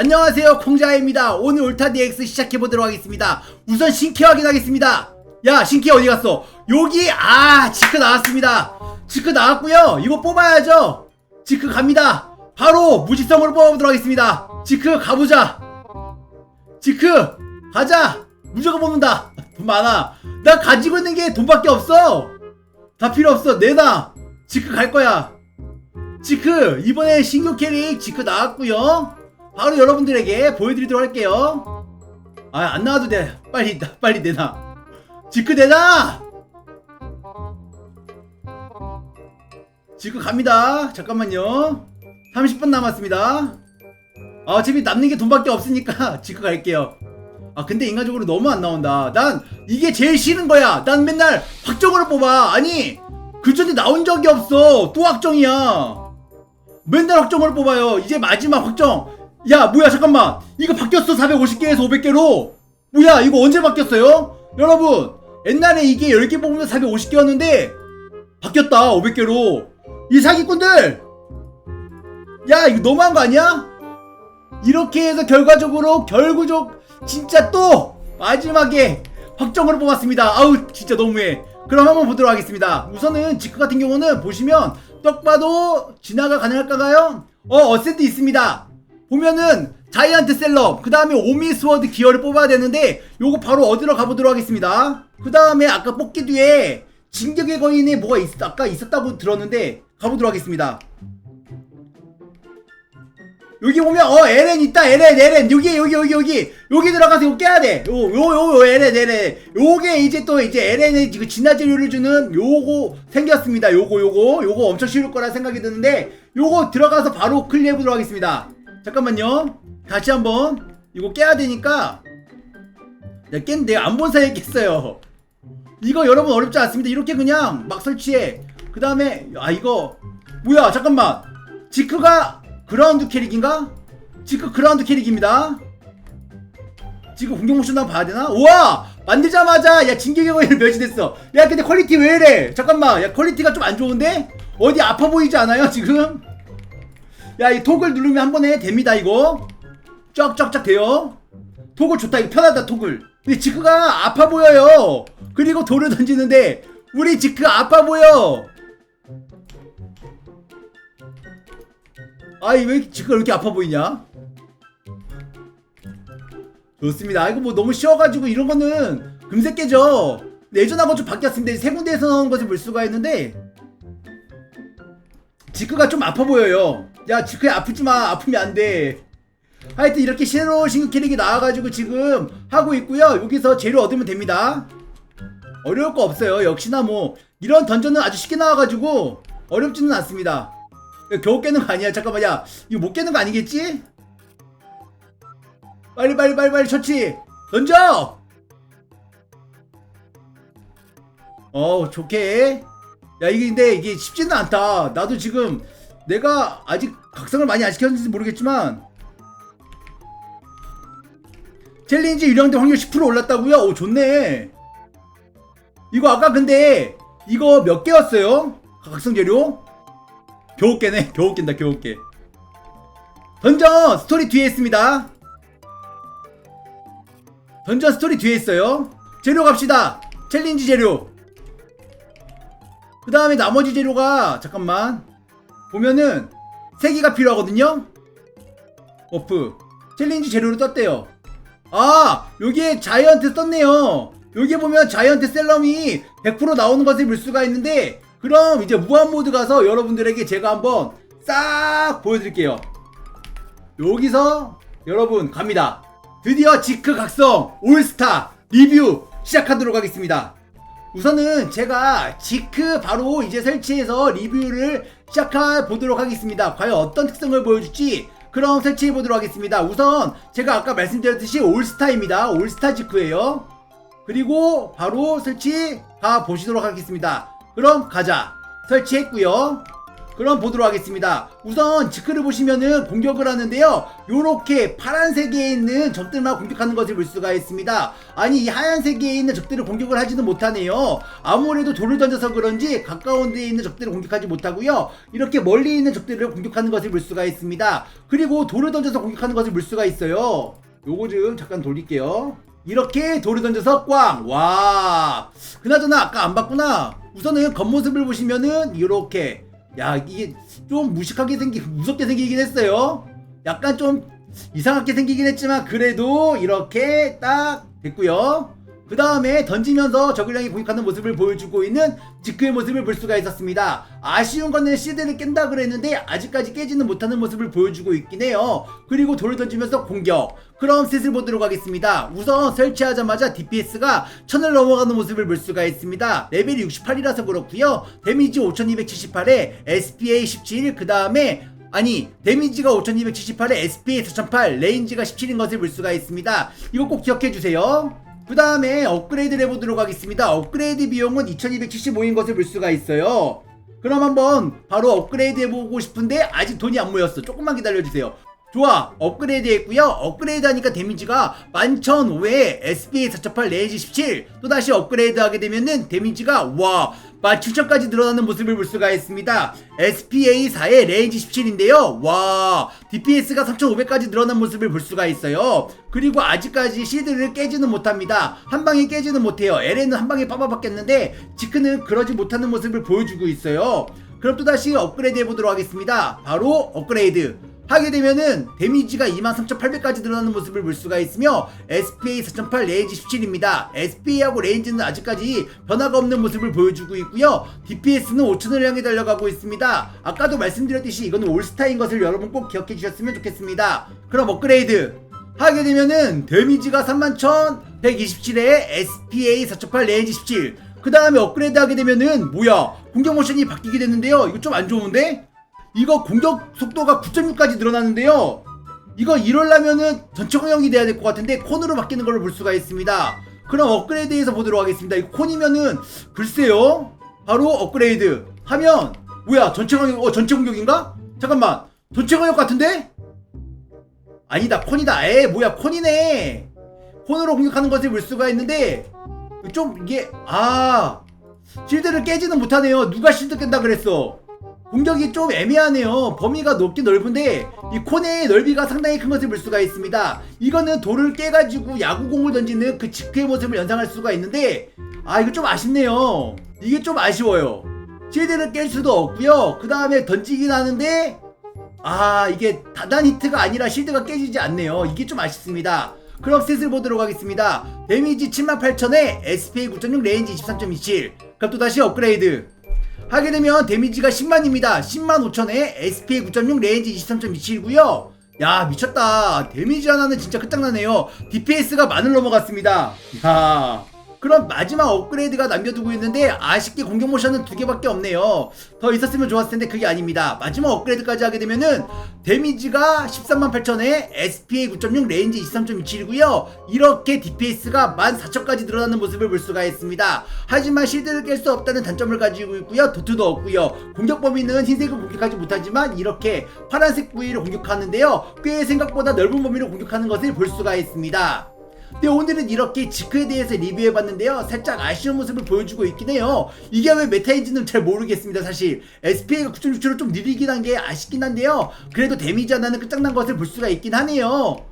안녕하세요 콩자입니다. 오늘 울타 DX 시작해보도록 하겠습니다. 우선 신캐 확인하겠습니다. 야 신캐 어디 갔어? 여기 아 지크 나왔습니다. 지크 나왔고요. 이거 뽑아야죠. 지크 갑니다. 바로 무지성으로 뽑아보도록 하겠습니다. 지크 가보자. 지크 가자. 무조건 뽑는다. 돈 많아. 나 가지고 있는 게 돈밖에 없어. 다 필요 없어. 내놔. 지크 갈 거야. 지크 이번에 신규 캐릭 지크 나왔고요 바로 여러분들에게 보여드리도록 할게요. 아 안 나와도 돼. 빨리 나- 빨리 내놔. 지크 내놔! 지크 갑니다. 잠깐만요. 30분 남았습니다. 아, 어차피 남는 게 돈밖에 없으니까 지크 갈게요. 아 근데 인간적으로 너무 안 나온다. 난 이게 제일 싫은 거야. 난 맨날 확정으로 뽑아. 아니 그 전에 나온 적이 없어. 또 확정이야. 맨날 확정으로 뽑아요. 이제 마지막 확정 야 뭐야 잠깐만 이거 바뀌었어 450개에서 500개로 뭐야 이거 언제 바뀌었어요? 여러분 옛날에 이게 10개 뽑으면 450개였는데 바뀌었다 500개로 이 사기꾼들 야 이거 너무한 거 아니야? 이렇게 해서 결과적으로 결구적 진짜 또 마지막에 확정으로 뽑았습니다. 아우 진짜 너무해. 그럼 한번 보도록 하겠습니다. 우선은 지크 같은 경우는 보시면 떡 봐도 진화가 가능할까요? 어 어센트 있습니다. 보면은 자이언트 셀럽 그 다음에 오미스워드 기어를 뽑아야 되는데 요거 바로 얻으러 가보도록 하겠습니다. 그 다음에 아까 뽑기 뒤에 진격의 거인에 뭐가 있, 아까 있었다고 들었는데 가보도록 하겠습니다. 여기 보면 어 LN 있다 LN LN 여기 여기 여기 여기. 여기 들어가서 이거 깨야 돼요요요 LN LN 요게 이제 또 이제 LN의 그 진화재료를 주는 요거 생겼습니다. 요거 요거. 요거 엄청 쉬울 거라 생각이 드는데 요거 들어가서 바로 클리어 해 보도록 하겠습니다 잠깐만요 다시 한번 이거 깨야 되니까 내가 깼는데 안본 사이에 깼어요 이거 여러분 어렵지 않습니다 이렇게 그냥 막 설치해 그 다음에 아 이거 뭐야 잠깐만 지크가 그라운드 캐릭인가? 지크 그라운드 캐릭입니다 지금 공격 모션 한번 봐야 되나? 우와! 만들자마자 야 진격의 거인을 멸치됐어 야 근데 퀄리티 왜 이래 잠깐만 야 퀄리티가 좀 안 좋은데? 어디 아파 보이지 않아요 지금? 야이 톡을 누르면 한 번에 됩니다 이거. 쫙쫙쫙 돼요. 톡을 좋다 이거 편하다 톡을. 근데 지크가 아파 보여요. 그리고 돌을 던지는데 우리 지크 아파 보여. 아이 왜 지크가 이렇게 아파 보이냐? 좋습니다. 아, 이거 뭐 너무 쉬워가지고 이런 거는 금세 근데 예전하고 좀 바뀌었습니다. 세 군데에서 나오는 것을 볼 수가 있는데 지크가 좀 아파 보여요 야 지크야 아프지마. 아프면 안돼. 하여튼 이렇게 새로 신규 캐릭이 나와가지고 지금 하고 있고요. 여기서 재료 얻으면 됩니다. 어려울 거 없어요. 역시나 뭐 이런 던전은 아주 쉽게 나와가지고 어렵지는 않습니다. 야, 겨우 깨는 거 아니야. 잠깐만 야 이거 못 깨는 거 아니겠지? 빨리 빨리 빨리 빨리 처치. 던져! 어 좋게. 야 이게 근데 이게 쉽지는 않다. 나도 지금 내가 아직 각성을 많이 안 시켰는지 모르겠지만 챌린지 유령대 확률 10% 올랐다고요? 오 좋네. 이거 아까 근데 이거 몇 개였어요? 각성 재료? 겨우 깨네. 겨우 깬다 겨우 깨. 던전 스토리 뒤에 있습니다. 던전 스토리 뒤에 있어요. 재료 갑시다. 챌린지 재료. 그 다음에 나머지 재료가 잠깐만 보면은 3개가 필요하거든요? 버프. 챌린지 재료로 떴대요. 아 여기에 자이언트 떴네요. 여기 보면 자이언트 셀럼이 100% 나오는 것을 볼 수가 있는데 그럼 이제 무한 모드 가서 여러분들에게 제가 한번 싹 보여드릴게요. 여기서 여러분 갑니다. 드디어 지크 각성 올스타 리뷰 시작하도록 하겠습니다. 우선은 제가 지크 바로 이제 설치해서 리뷰를 시작해 보도록 하겠습니다. 과연 어떤 특성을 보여줄지 그럼 설치해 보도록 하겠습니다. 우선 제가 아까 말씀드렸듯이 올스타입니다. 올스타 지크예요. 그리고 바로 설치 가 보시도록 하겠습니다. 그럼 가자. 설치했고요 그럼 보도록 하겠습니다. 우선 지크를 보시면은 공격을 하는데요. 요렇게 파란색에 있는 적들만 공격하는 것을 볼 수가 있습니다. 아니 이 하얀색에 있는 적들을 공격을 하지는 못하네요. 아무래도 돌을 던져서 그런지 가까운 데에 있는 적들을 공격하지 못하고요. 이렇게 멀리 있는 적들을 공격하는 것을 볼 수가 있습니다. 그리고 돌을 던져서 공격하는 것을 볼 수가 있어요. 요거 좀 잠깐 돌릴게요. 이렇게 돌을 던져서 꽝! 와! 그나저나 아까 안 봤구나. 우선은 겉모습을 보시면은 이렇게 야 이게 좀 무식하게 생기 무섭게 생기긴 했어요. 약간 좀 이상하게 생기긴 했지만 그래도 이렇게 딱 됐고요. 그 다음에 던지면서 향해 공격하는 모습을 보여주고 있는 지크의 모습을 볼 수가 있었습니다. 아쉬운 거는 시드를 깬다 그랬는데 아직까지 깨지는 못하는 모습을 보여주고 있긴 해요. 그리고 돌을 던지면서 공격. 그럼 슬슬 보도록 하겠습니다. 우선 설치하자마자 DPS가 1000을 넘어가는 모습을 볼 수가 있습니다. 레벨이 68이라서 그렇고요. 데미지 5278에 SPA 17, 그 다음에 아니 데미지가 5278에 SPA 4008, 레인지가 17인 것을 볼 수가 있습니다. 이거 꼭 기억해 주세요. 그 다음에 업그레이드를 해보도록 하겠습니다. 업그레이드 비용은 2275인 것을 볼 수가 있어요. 그럼 한번 바로 업그레이드 해보고 싶은데 아직 돈이 안 모였어. 조금만 기다려주세요. 좋아 업그레이드 했고요. 업그레이드 하니까 데미지가 11,500에 SPA 4.8 레이지 17 또다시 업그레이드 하게 되면은 데미지가 와 17,000까지 늘어나는 모습을 볼 수가 있습니다. SPA 4의 레이지 17인데요. 와 DPS가 3,500까지 늘어난 모습을 볼 수가 있어요. 그리고 아직까지 실드를 깨지는 못합니다. 한 방에 깨지는 못해요. LN은 한 방에 빠바바뀌었는데 지크는 그러지 못하는 모습을 보여주고 있어요. 그럼 또다시 업그레이드 해보도록 하겠습니다. 바로 업그레이드 하게 되면은 데미지가 23,800까지 늘어나는 모습을 볼 수가 있으며 SPA 4.8 레인지 17입니다. SPA하고 레인지는 아직까지 변화가 없는 모습을 보여주고 있고요. DPS는 5,000을 향해 달려가고 있습니다. 아까도 말씀드렸듯이 이거는 올스타인 것을 여러분 꼭 기억해 주셨으면 좋겠습니다. 그럼 업그레이드 하게 되면은 데미지가 31,127에 SPA 4.8 레인지 17. 그 다음에 업그레이드 하게 되면은 뭐야 공격 모션이 바뀌게 됐는데요. 이거 좀 안 좋은데? 이거 공격 속도가 9.6까지 늘어났는데요. 이거 이럴라면은 전체 공격이 돼야 될 것 같은데 콘으로 바뀌는 걸 볼 수가 있습니다. 그럼 업그레이드해서 보도록 하겠습니다. 이거 콘이면은 글쎄요. 바로 업그레이드 하면 뭐야 전체 공격 어 전체 공격인가? 잠깐만 전체 공격 같은데? 아니다 콘이다. 에 뭐야 콘이네. 콘으로 공격하는 것을 볼 수가 있는데 좀 이게 아 실드를 깨지는 못하네요. 누가 실드 깬다 그랬어? 공격이 좀 애매하네요. 범위가 높긴 넓은데 이 콘의 넓이가 상당히 큰 것을 볼 수가 있습니다. 이거는 돌을 깨가지고 야구공을 던지는 그 직후의 모습을 연상할 수가 있는데 아 이거 좀 아쉽네요. 이게 좀 아쉬워요. 실드를 깰 수도 없고요. 그 다음에 던지긴 하는데 아 이게 다단 히트가 아니라 실드가 깨지지 않네요. 이게 좀 아쉽습니다. 그럼 셋을 보도록 하겠습니다. 데미지 78,000에 SPA 9.6 레인지 23.27 그럼 또 다시 업그레이드 하게 되면 데미지가 10만입니다. 10만 5천에 SPA 9.6 레인지 23.27이고요. 야 미쳤다. 데미지 하나는 진짜 끝장나네요. DPS가 만을 넘어갔습니다. 야. 그럼 마지막 업그레이드가 남겨두고 있는데 아쉽게 공격 모션은 두 개밖에 없네요. 더 있었으면 좋았을 텐데 그게 아닙니다. 마지막 업그레이드까지 하게 되면은 데미지가 13만 8천에 SPA 9.6 레인지 23.27이고요. 이렇게 DPS가 14,000까지 늘어나는 모습을 볼 수가 있습니다. 하지만 실드를 깰 수 없다는 단점을 가지고 있고요. 도트도 없고요. 공격 범위는 흰색을 공격하지 못하지만 이렇게 파란색 부위를 공격하는데요. 꽤 생각보다 넓은 범위로 공격하는 것을 볼 수가 있습니다. 네, 오늘은 이렇게 지크에 대해서 리뷰해봤는데요. 살짝 아쉬운 모습을 보여주고 있긴 해요. 이게 왜 메타인지는 잘 모르겠습니다, 사실. SPA가 9.6초로 좀 느리긴 한 게 아쉽긴 한데요. 그래도 데미지 하나는 끝장난 것을 볼 수가 있긴 하네요.